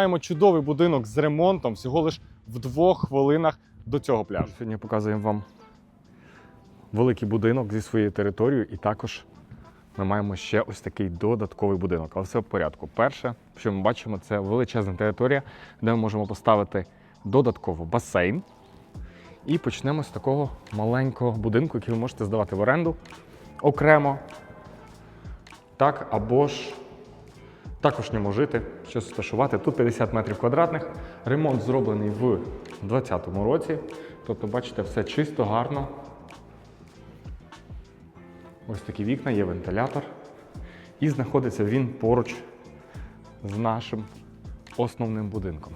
Маємо чудовий будинок з ремонтом всього лиш в двох хвилинах до цього пляжу. Сьогодні показуємо вам великий будинок зі своєю територією, і також ми маємо ще ось такий додатковий будинок. Але все в порядку. Перше, що ми бачимо, це величезна територія, де ми можемо поставити додатково басейн. І почнемо з такого маленького будинку, який ви можете здавати в оренду окремо. Так, або ж також в ньому жити, щось розташувати. Тут 50 метрів квадратних. Ремонт зроблений в 2020 році. Тобто, бачите, все чисто, гарно. Ось такі вікна, є вентилятор. І знаходиться він поруч з нашим основним будинком.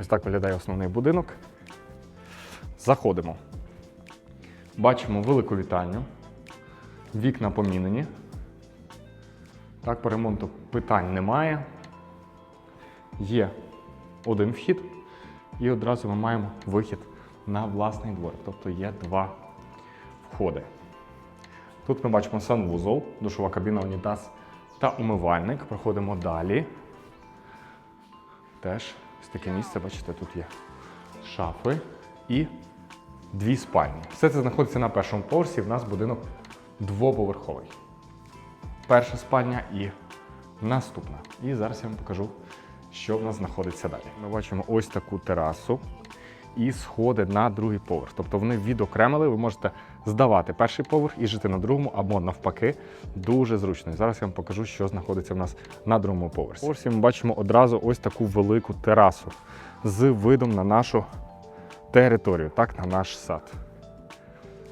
Ось так виглядає основний будинок. Заходимо. Бачимо велику вітальню. Вікна помінені. Так, по ремонту питань немає. Є один вхід, і одразу ми маємо вихід на власний двор. Тобто є два входи. Тут ми бачимо санвузол, душова кабіна, унітаз та умивальник. Проходимо далі. Теж ось таке місце, бачите, тут є шафи і дві спальні. Все це знаходиться на першому поверсі. В нас будинок двоповерховий. Перша спальня і наступна. І зараз я вам покажу, що в нас знаходиться далі. Ми бачимо ось таку терасу і сходи на другий поверх. Тобто вони відокремили, ви можете здавати перший поверх і жити на другому, або навпаки, дуже зручно. І зараз я вам покажу, що знаходиться в нас на другому поверсі. Поверсі ми бачимо одразу ось таку велику терасу з видом на нашу територію, так, на наш сад.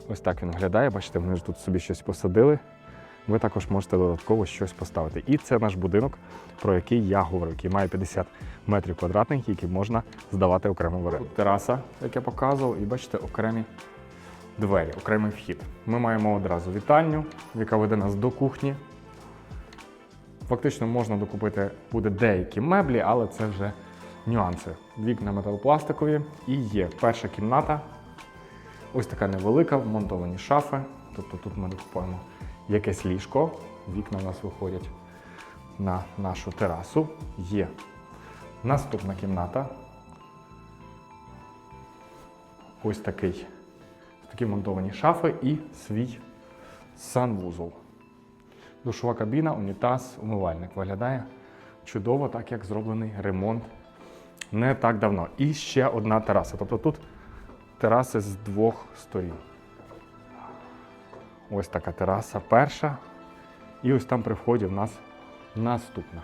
Ось так він виглядає. Бачите, вони ж тут собі щось посадили. Ви також можете додатково щось поставити. І це наш будинок, про який я говорив, який має 50 метрів квадратних, які можна здавати окремо в оренду. Тераса, як я показував, і бачите, окремі двері, окремий вхід. Ми маємо одразу вітальню, яка веде нас до кухні. Фактично можна докупити буде деякі меблі, але це вже нюанси. Вікна металопластикові і є перша кімната. Ось така невелика, вмонтовані шафи. Тобто тут ми докупуємо якесь ліжко. Вікна у нас виходять на нашу терасу. Є наступна кімната. Ось такий, такі монтовані шафи і свій санвузол. Душова кабіна, унітаз, умивальник. Виглядає чудово, так як зроблений ремонт не так давно. І ще одна тераса. Тобто тут тераси з двох сторін. Ось така тераса перша. І ось там при вході в нас наступна.